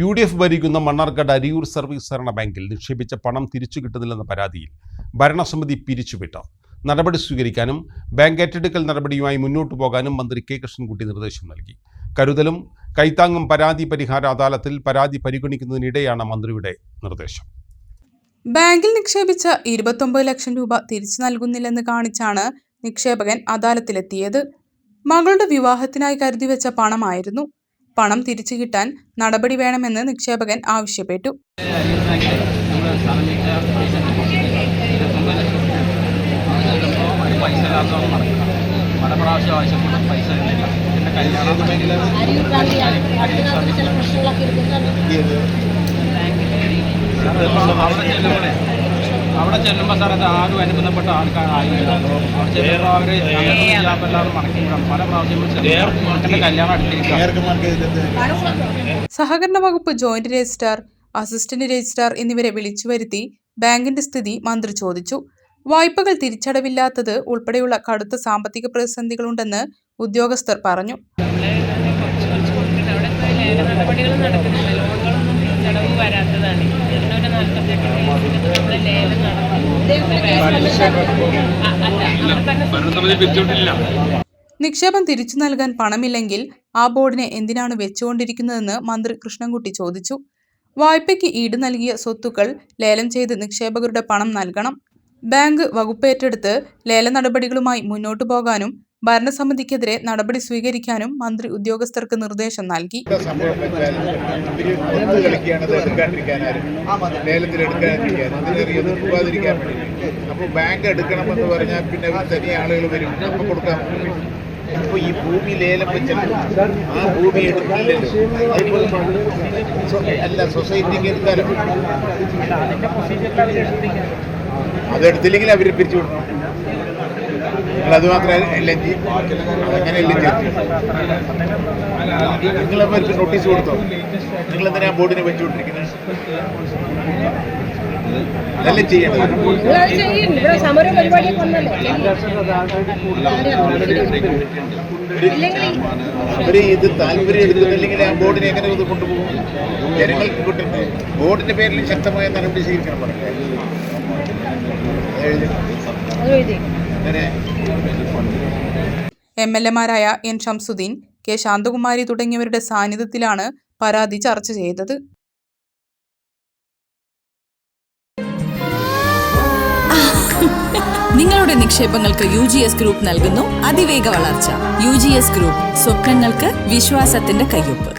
U D F ഭരിക്കുന്ന Mannarkkad Ariyur service സഹകരണ ബാങ്കിൽ നിക്ഷേപിച്ച പണം തിരിച്ചു കിട്ടുന്നില്ലെന്ന പരാതിയിൽ ഭരണസമിതി പിരിച്ചുവിട്ടു. നടപടി സ്വീകരിക്കാനും ബാങ്ക് ഏറ്റെടുക്കൽ നടപടിയുമായി മുന്നോട്ടു പോകാനും മന്ത്രി കെ കൃഷ്ണൻകുട്ടി നിർദ്ദേശം നൽകി. കരുതലും കൈത്താങ്ങും പരാതി പരിഹാര അദാലത്തിൽ പരാതി പരിഗണിക്കുന്നതിനിടെയാണ് മന്ത്രിയുടെ നിർദ്ദേശം. ബാങ്കിൽ നിക്ഷേപിച്ച ഇരുപത്തൊമ്പത് ലക്ഷം രൂപ തിരിച്ചു നൽകുന്നില്ലെന്ന് കാണിച്ചാണ് നിക്ഷേപകൻ അദാലത്തിലെത്തിയത്. മകളുടെ വിവാഹത്തിനായി കരുതി വെച്ച പണമായിരുന്നു പണം തിരിച്ചു കിട്ടാൻ നടപടി വേണമെന്ന് നിക്ഷേപകൻ ആവശ്യപ്പെട്ടു. പല പ്രാവശ്യം ആവശ്യപ്പെട്ട പൈസ ഇല്ല പിന്നെ കല്യാണം അവിടെ ചെല്ലുമ്പോഴേ അവിടെ ചെല്ലുമ്പോൾ സാർ അത് ആരും അനുബന്ധപ്പെട്ട ആൾക്കാരായില്ല അവിടെ ചെല്ലുമ്പോൾ അവർ എല്ലാവരും മടക്കി വിടാം പല പ്രാവശ്യം കല്യാണം അടുത്തിരിക്കുക സഹകരണ വകുപ്പ് ജോയിന്റ് രജിസ്ട്രാർ അസിസ്റ്റന്റ് രജിസ്ട്രാർ എന്നിവരെ വിളിച്ചു വരുത്തി ബാങ്കിന്റെ സ്ഥിതി മന്ത്രി ചോദിച്ചു. വായ്പകൾ തിരിച്ചടവില്ലാത്തത് ഉൾപ്പെടെയുള്ള കടുത്ത സാമ്പത്തിക പ്രതിസന്ധികളുണ്ടെന്ന് ഉദ്യോഗസ്ഥർ പറഞ്ഞു. നടപടികൾ നടക്കുന്നില്ല. ലോണുകളൊന്നും തിരിച്ചടവ് വരാത്തതാണ്. ഇതിനൊരു നാൽപ്പത്തെട്ട് കേസിൽ ലേലം നിക്ഷേപം തിരിച്ചു നൽകാൻ പണമില്ലെങ്കിൽ ആ ബോർഡിനെ എന്തിനാണ് വെച്ചുകൊണ്ടിരിക്കുന്നതെന്ന് മന്ത്രി കൃഷ്ണൻകുട്ടി ചോദിച്ചു. വായ്പയ്ക്ക് ഈട് നൽകിയ സ്വത്തുക്കൾ ലേലം ചെയ്ത് നിക്ഷേപകരുടെ പണം നൽകണം. ബാങ്ക് വകുപ്പേറ്റെടുത്ത് ലേല നടപടികളുമായി മുന്നോട്ടു പോകാനും ഭരണസമിതിക്കെതിരെ നടപടി സ്വീകരിക്കാനും മന്ത്രി ഉദ്യോഗസ്ഥർക്ക് നിർദ്ദേശം നൽകി. അപ്പോൾ ബാങ്ക് എടുക്കണമെന്ന് പറഞ്ഞാൽ പിന്നെ ആളുകൾ വരും. അപ്പോൾ കൊടുക്കാൻ ഈ ഭൂമി ലേലം വെച്ചാൽ ആ ഭൂമി എടുക്കില്ലല്ലോ അതിപ്പോൾ സ്വ- അല്ല സൊസൈറ്റിക്ക് എടുത്താലോ. അതെടുത്തില്ലെങ്കിൽ അവർ പിരിച്ചു വിടണം. അത് മാത്രമേ എല്ലാം ചെയ്യും അങ്ങനെ എല്ലാം ചെയ്യും? നിങ്ങളെ അവർക്ക് നോട്ടീസ് കൊടുത്തോ? നിങ്ങൾ എന്തിനാ ബോർഡിനെ വെച്ചുകൊണ്ടിരിക്കുന്നത് അതല്ലേ നിങ്ങളത് അവർ ഇത് താല്പര്യം എടുക്കുന്നില്ലെങ്കിൽ ആ ബോർഡിനെ എങ്ങനെ ഇത് കൊണ്ടുപോകും? ജനങ്ങൾക്ക് കിട്ടുന്നത് ബോർഡിന്റെ പേരിൽ ശക്തമായ നടപടി സ്വീകരിക്കണം പറഞ്ഞു അത് എഴുതി. എം എൽ എമാരായ എൻ ഷംസുദ്ദീൻ കെ ശാന്തകുമാരി തുടങ്ങിയവരുടെ സാന്നിധ്യത്തിലാണ് പരാതി ചർച്ച ചെയ്തത്. നിങ്ങളുടെ നിക്ഷേപങ്ങൾക്ക് യു ജി എസ് ഗ്രൂപ്പ് നൽകുന്നു. അതിവേഗ വളർച്ച. യു ജി എസ് ഗ്രൂപ്പ് സ്വപ്നങ്ങൾക്ക് വിശ്വാസത്തിന്റെ കയ്യൊപ്പ്.